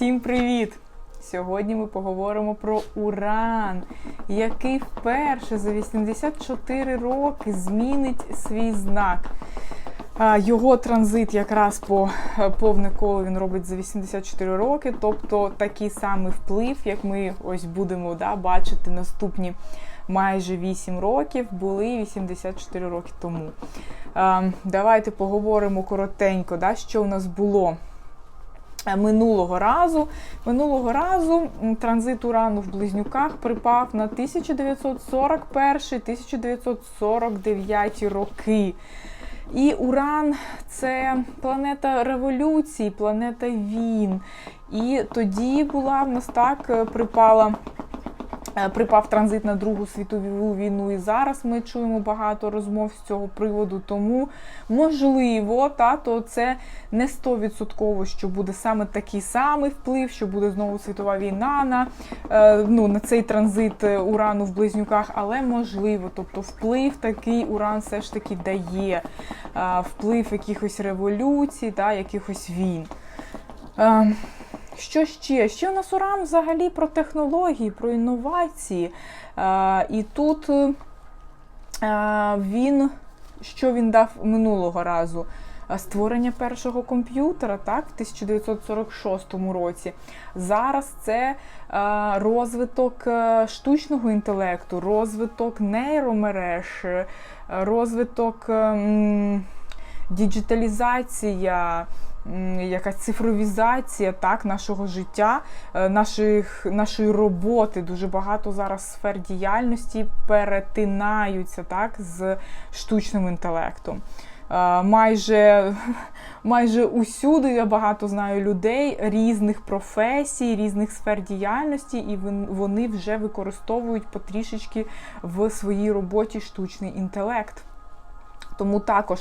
Всім привіт! Сьогодні ми поговоримо про Уран, який вперше за 84 роки змінить свій знак. Його транзит якраз по е, повне коло він робить за 84 роки, тобто такий самий вплив, як ми ось будемо да, бачити наступні майже 8 років, були 84 роки тому. Давайте поговоримо коротенько, да, що у нас було. Е, Минулого разу минулого разу транзит урану в близнюках припав на 1941-1949 роки. І Уран це планета революції, планета війн. І тоді була в нас так е, припала. Е, Припав транзит на Другу світову війну, і зараз ми чуємо багато розмов з цього приводу. Тому можливо, та то це не 100%, що буде саме такий самий вплив, що буде знову світова війна на, е, ну, на цей транзит е, урану в близнюках, але можливо, тобто вплив такий уран все ж таки дає, вплив якихось революцій, та, якихось війн. Що ще? Ще нас уран взагалі про технології, про інновації. І тут е, він, що він дав минулого разу? Створення першого комп'ютера так, в 1946 році. Зараз це розвиток е, штучного інтелекту, розвиток нейромереж, е, розвиток е, м, діджиталізація, якась цифровізація так, нашого життя, е, наших, нашої роботи. Дуже багато зараз сфер діяльності перетинаються так, з штучним інтелектом. Е, Майже, майже усюди я багато знаю людей різних професій, різних сфер діяльності, і вони вже використовують потрішечки в своїй роботі штучний інтелект. Тому також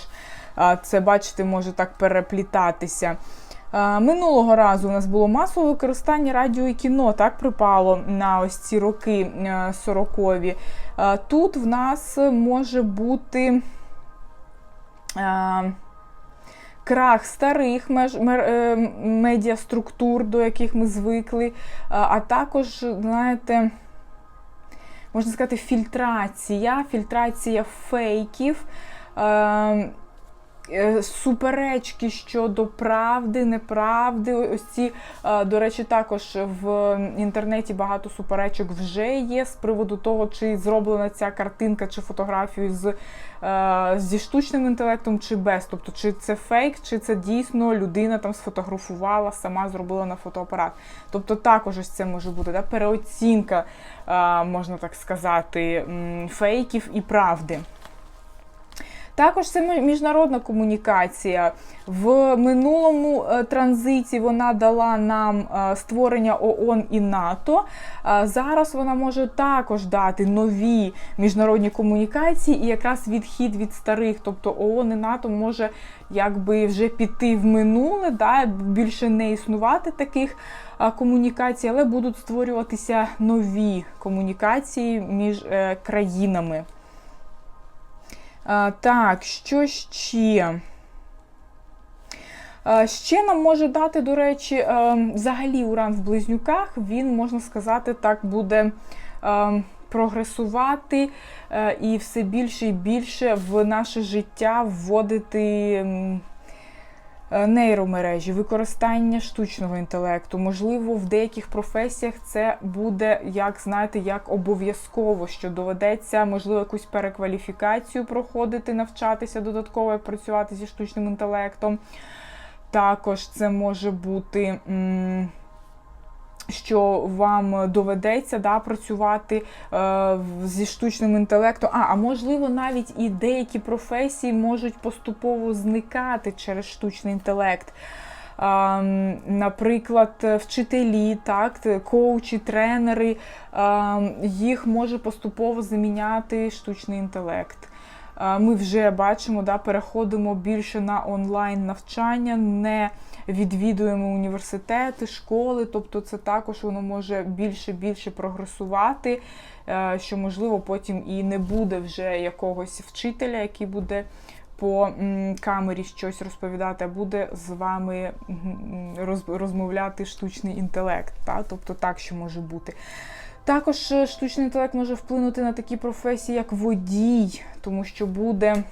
це, бачите, може так переплітатися. Минулого разу у нас було масове використання радіо і кіно, так припало на ось ці роки е, 40-ві. Тут в нас може бути крах старих меж, е, медіаструктур, до яких ми звикли, а також, знаєте, можна сказати, фільтрація, фільтрація фейків. Е, е, Суперечки щодо правди, неправди. Ось ці, е, до речі, також в інтернеті багато суперечок вже є з приводу того, чи зроблена ця картинка чи фотографію з, е, зі штучним інтелектом, чи без. Тобто, чи це фейк, чи це дійсно людина там сфотографувала, сама зробила на фотоапарат. Тобто, також ось це може бути да, переоцінка, можна так сказати, фейків і правди. Також це міжнародна комунікація. В минулому е, транзиті вона дала нам е, створення ООН і НАТО. Е, Зараз вона може також дати нові міжнародні комунікації і якраз відхід від старих, тобто ООН і НАТО може якби вже піти в минуле, да, більше не існувати таких комунікацій, але будуть створюватися нові комунікації між країнами. А, так, що ще? Ще нам може дати, до речі, взагалі уран в близнюках, він, можна сказати, так буде прогресувати і все більше і більше в наше життя вводити. Е, Нейромережі, використання штучного інтелекту. Можливо, в деяких професіях це буде, як знаєте, як обов'язково, що доведеться, можливо, якусь перекваліфікацію проходити, навчатися додатково і працювати зі штучним інтелектом. Також це може бути. м, що вам доведеться да, працювати е, зі штучним інтелектом. А, а можливо, навіть і деякі професії можуть поступово зникати через штучний інтелект. А, наприклад, вчителі, так, коучі, тренери, а, їх може поступово заміняти штучний інтелект. Ми вже бачимо, да, переходимо більше на онлайн навчання, не відвідуємо університети, школи, тобто це також воно може більше більше прогресувати, е, що можливо потім і не буде вже якогось вчителя, який буде по камері щось розповідати, а буде з вами розмовляти штучний інтелект. Та? Тобто так, що може бути. Також е, штучний інтелект може вплинути на такі професії, як водій, тому що буде.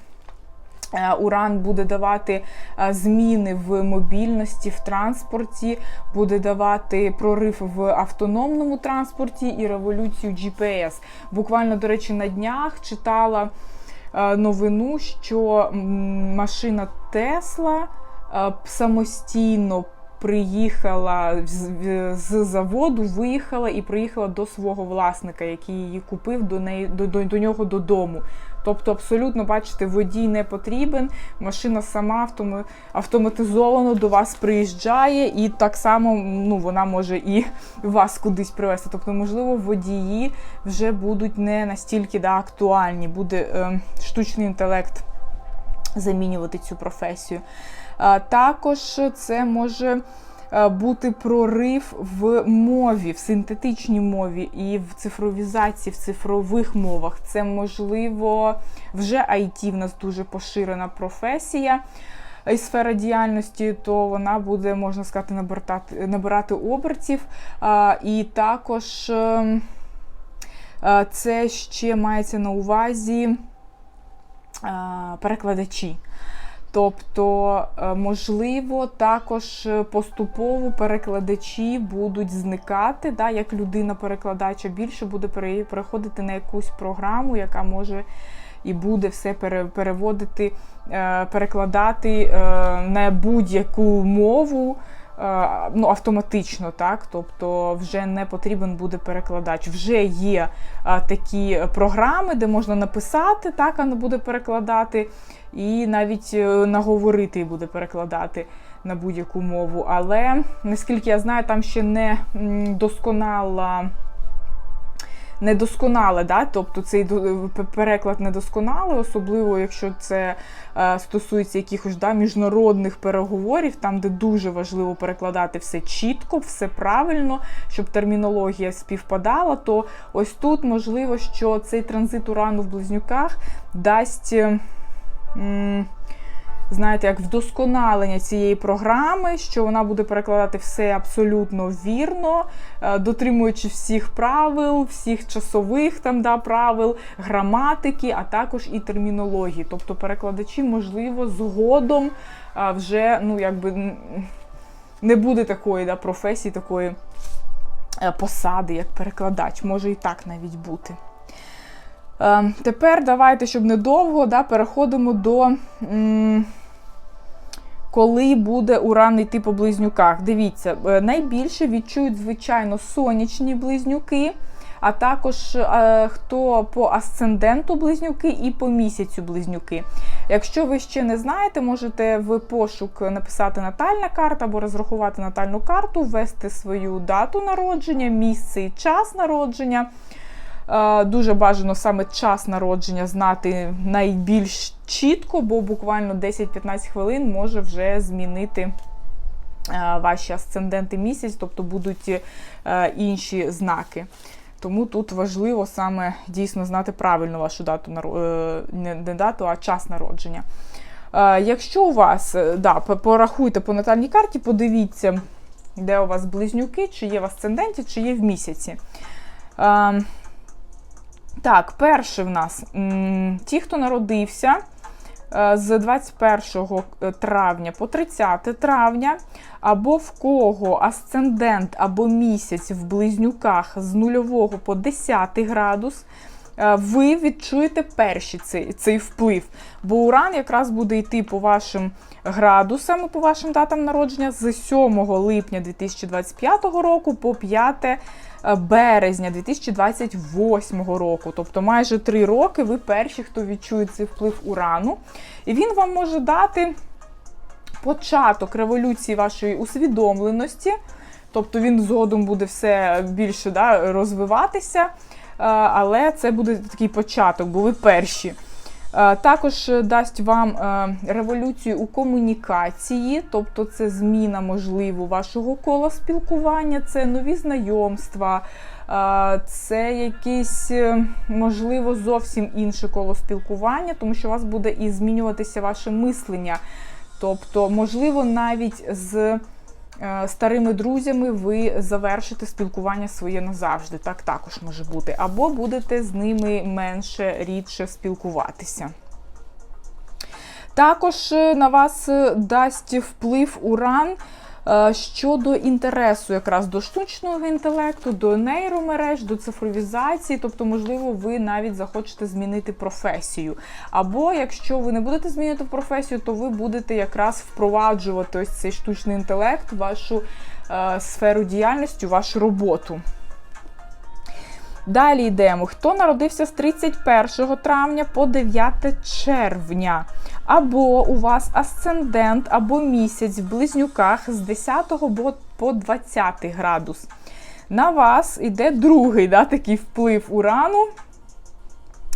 е, Уран буде давати е, зміни в мобільності, в транспорті, буде давати прорив в автономному транспорті і революцію GPS. Буквально, до речі, на днях читала новину, що машина Тесла самостійно приїхала з, заводу, виїхала і приїхала до свого власника, який її купив до неї до, до, до нього додому. Тобто, абсолютно, бачите, водій не потрібен, машина сама автоматизовано до вас приїжджає, і так само ну, вона може і вас кудись привезти. Тобто, можливо, водії вже будуть не настільки да, актуальні, буде е, штучний інтелект замінювати цю професію. А, Також це може бути прорив в мові, в синтетичній мові і в цифровізації, в цифрових мовах. Це можливо вже IT в нас дуже поширена професія. І сфера діяльності, то вона буде, можна сказати, набирати, набирати обертів. А, і також ем, е, це ще мається на увазі е, перекладачі. Тобто, е, можливо, також е, поступово перекладачі будуть зникати, да, як людина-перекладача більше буде пере- переходити на якусь програму, яка може і буде все пере- переводити, е, перекладати на будь-яку мову. Е, Ну, автоматично, так, тобто вже не потрібен буде перекладач. Вже є а, такі програми, де можна написати, так, а не буде перекладати, і навіть е, наговорити буде перекладати на будь-яку мову. Але наскільки я знаю, там ще не досконала. Недосконале, да? тобто цей переклад недосконалий, особливо якщо це е, стосується якихось да, міжнародних переговорів, там, де дуже важливо перекладати все чітко, все правильно, щоб термінологія співпадала, то ось тут можливо, що цей транзит урану в близнюках дасть. м, знаєте, як вдосконалення цієї програми, що вона буде перекладати все абсолютно вірно, е, дотримуючи всіх правил, всіх часових там да, правил, граматики, а також і термінології. Тобто перекладачі, можливо, згодом е, вже ну, якби, не буде такої да, професії, такої е, посади, як перекладач. Може і так навіть бути. Е, Тепер давайте, щоб недовго, да, переходимо до м, коли буде уран йти по близнюках. Дивіться, е, найбільше відчують, звичайно, сонячні близнюки, а також е, хто по асценденту близнюки і по місяцю близнюки. Якщо ви ще не знаєте, можете в пошук написати натальна карта або розрахувати натальну карту, ввести свою дату народження, місце і час народження. Е, Дуже бажано саме час народження знати найбільш чітко, бо буквально 10-15 хвилин може вже змінити е, ваші асценденти місяць, тобто будуть е, інші знаки. Тому тут важливо саме дійсно знати правильно вашу дату не дату, а час народження. Якщо у вас, да, порахуйте по натальній карті, подивіться, де у вас близнюки, чи є в асценденті, чи є в місяці. Е, так, перший в нас ті, хто народився е, з 21 травня по 30 травня, або в кого асцендент або місяць в близнюках з 0 по 10 градус. Е, Ви відчуєте перший цей, цей вплив. Бо уран якраз буде йти по вашим градусам, по вашим датам народження з 7 липня 2025 року по 5 е, березня 2028 року. Тобто майже 3 роки ви перші, хто відчує цей вплив урану. І він вам може дати початок революції вашої усвідомленості. Тобто він згодом буде все більше да, розвиватися, але це буде такий початок, бо ви перші. Е, Також е, дасть вам е, революцію у комунікації, тобто це зміна, можливо, вашого кола спілкування, це нові знайомства, е, це якесь, е, можливо, зовсім інше коло спілкування, тому що у вас буде і змінюватися ваше мислення. Тобто, можливо, навіть з е, старими друзями ви завершите спілкування своє назавжди. Так також може бути. Або будете з ними менше рідше спілкуватися. Також е, на вас е, дасть вплив уран е, щодо інтересу якраз до штучного інтелекту, до нейромереж, до цифровізації. Тобто, можливо, ви навіть захочете змінити професію. Або якщо ви не будете змінювати професію, то ви будете якраз впроваджувати ось цей штучний інтелект, вашу е, сферу діяльності, вашу роботу. Далі йдемо. Хто народився з 31 травня по 9 червня? Або у вас асцендент, або місяць в близнюках з 10 по 20 градус. На вас йде другий да, такий вплив урану.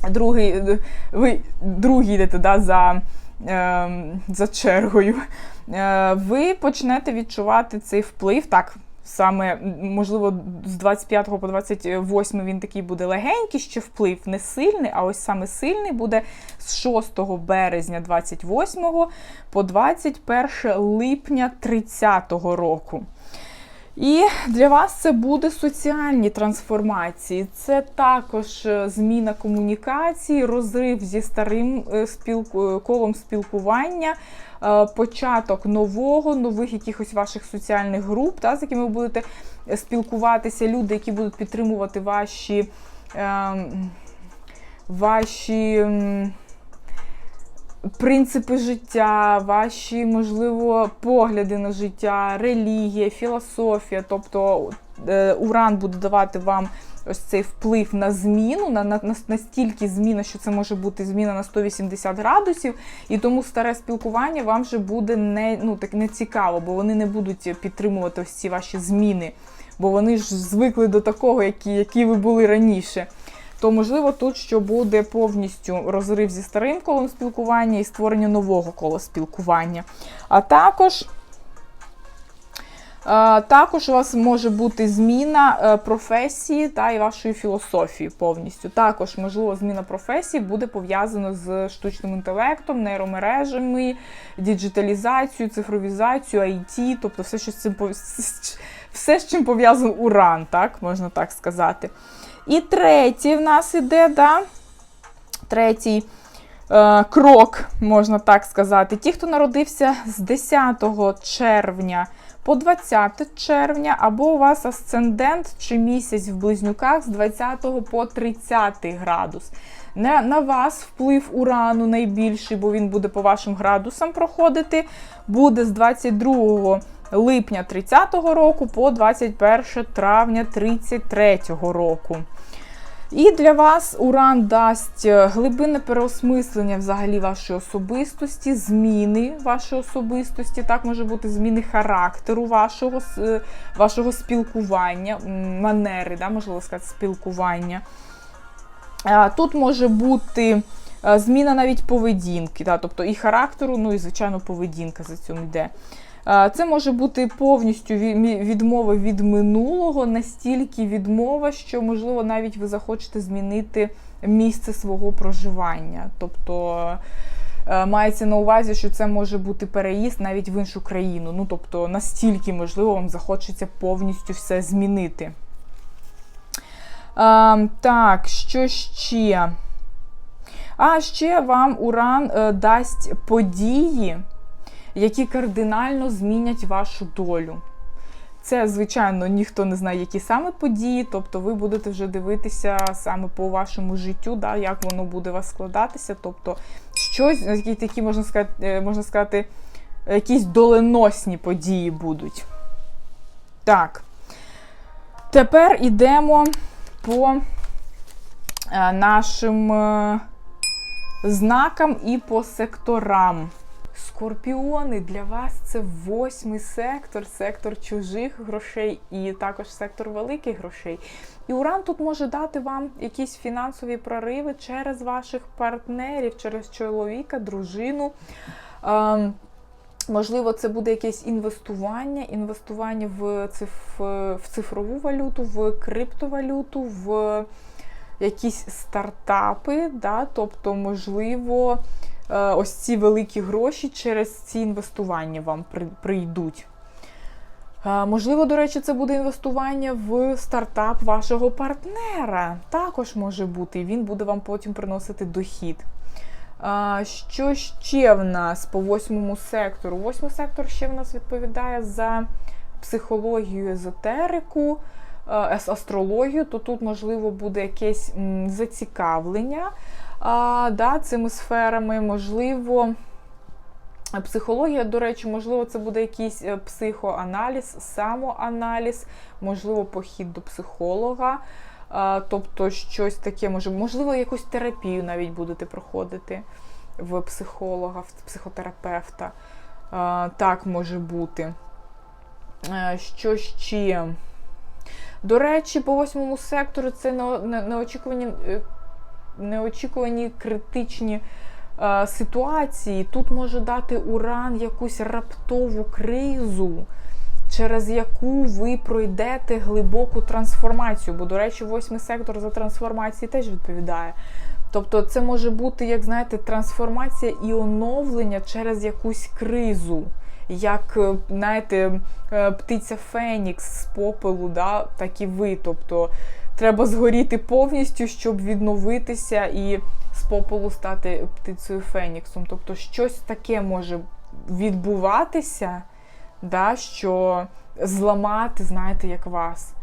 Другий, ви другий йдете да, за, е, за чергою. Е, ви почнете відчувати цей вплив. Так, саме, можливо, з 25 по 28 він такий буде легенький, ще вплив не сильний, а ось саме сильний буде з 6 березня 28 по 21 липня 30 року. І для вас це буде соціальні трансформації. Це також е, зміна комунікації, розрив зі старим е, спілку- е, колом спілкування, початок нового, нових якихось ваших соціальних груп, та, з якими ви будете спілкуватися, люди, які будуть підтримувати ваші, ем, ваші принципи життя, ваші, можливо, погляди на життя, релігія, філософія. Тобто е, Уран буде давати вам ось цей вплив на зміну, на, на, на настільки зміна, що це може бути зміна на 180 градусів, і тому старе спілкування вам вже буде не, ну, так, не цікаво, бо вони не будуть підтримувати ось ці ваші зміни, бо вони ж звикли до такого, які, які ви були раніше то можливо тут що буде повністю розрив зі старим колом спілкування і створення нового кола спілкування. А також. Також у вас може бути зміна е, професії та і вашої філософії повністю. Також, можливо, зміна професії буде пов'язана з штучним інтелектом, нейромережами, діджиталізацією, цифровізацією, IT, тобто все, що з цим все, з чим пов'язаний уран, так можна так сказати. І третій в нас іде, да? третій е, крок, можна так сказати. Ті, хто народився з 10 червня по 20 червня, або у вас асцендент чи місяць в близнюках з 20 по 30 градус. На, на вас вплив урану найбільший, бо він буде по вашим градусам проходити, буде з 22 липня 30-го року по 21 травня 33-го року. І для вас уран дасть е, глибинне переосмислення взагалі вашої особистості, зміни вашої особистості. Так може бути зміни характеру вашого, е, вашого спілкування, манери, да, можливо сказати, спілкування. Тут може бути е, зміна навіть поведінки, да, тобто і характеру, ну і, звичайно, поведінка за цим йде. Це може бути повністю ві- відмова від минулого, настільки відмова, що, можливо, навіть ви захочете змінити місце свого проживання. Тобто е, мається на увазі, що це може бути переїзд навіть в іншу країну. Ну, тобто, настільки, можливо, вам захочеться повністю все змінити. Так, що ще? А ще вам Уран е, дасть події, які кардинально змінять вашу долю. Це, звичайно, ніхто не знає, які саме події, тобто ви будете вже дивитися саме по вашому життю, да, як воно буде у вас складатися. Тобто, щось, які такі, можна сказати, е, можна сказати, якісь доленосні події будуть. Так. Тепер йдемо по е, нашим е, знакам і по секторам. Скорпіони для вас це восьмий сектор, сектор чужих грошей і також сектор великих грошей. І Уран тут може дати вам якісь фінансові прориви через ваших партнерів, через чоловіка, дружину. Ем, Можливо, це буде якесь інвестування, інвестування в, циф, в цифрову валюту, в криптовалюту, в якісь стартапи. Да? Тобто, можливо, ось ці великі гроші через ці інвестування вам прийдуть. Е, Можливо, до речі, це буде інвестування в стартап вашого партнера. Також може бути, і він буде вам потім приносити дохід. Що ще в нас по восьмому сектору? Восьмий сектор ще в нас відповідає за психологію, езотерику, е, астрологію, то тут, можливо, буде якесь зацікавлення а, да, цими сферами, можливо. Психологія, до речі, можливо, це буде якийсь е, психоаналіз, самоаналіз, можливо, похід до психолога. Тобто щось таке, може, можливо, якусь терапію навіть будете проходити в психолога, в психотерапевта. Так може бути. Е, Що ще? До речі, по восьмому сектору це не- не- неочікувані, е, неочікувані критичні е, ситуації. Тут може дати уран якусь раптову кризу через яку ви пройдете глибоку трансформацію. Бо, до речі, восьмий сектор за трансформації теж відповідає. Тобто, це може бути, як знаєте, трансформація і оновлення через якусь кризу. Як, е, знаєте, е, птиця Фенікс з попелу, да, так і ви. Тобто треба згоріти повністю, щоб відновитися і з попелу стати птицею Феніксом. Тобто, щось таке може відбуватися да, що зламати, знаєте, як вас,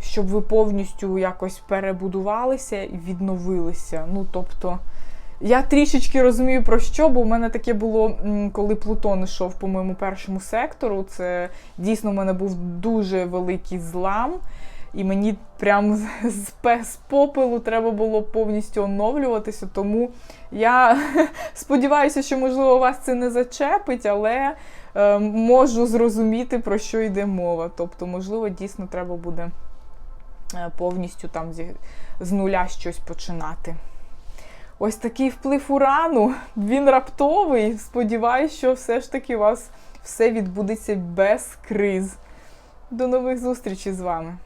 щоб ви повністю якось перебудувалися і відновилися. Ну, тобто, я трішечки розумію про що, бо в мене таке було, коли Плутон йшов по моєму першому сектору. Це дійсно в мене був дуже великий злам. І мені прямо з, з, попелу треба було повністю оновлюватися. Тому я сподіваюся, що, можливо, вас це не зачепить, але е, можу зрозуміти, про що йде мова. Тобто, можливо, дійсно треба буде е, повністю там зі, з нуля щось починати. Ось такий вплив урану, він раптовий. Сподіваюсь, що все ж таки у вас все відбудеться без криз. До нових зустрічей з вами!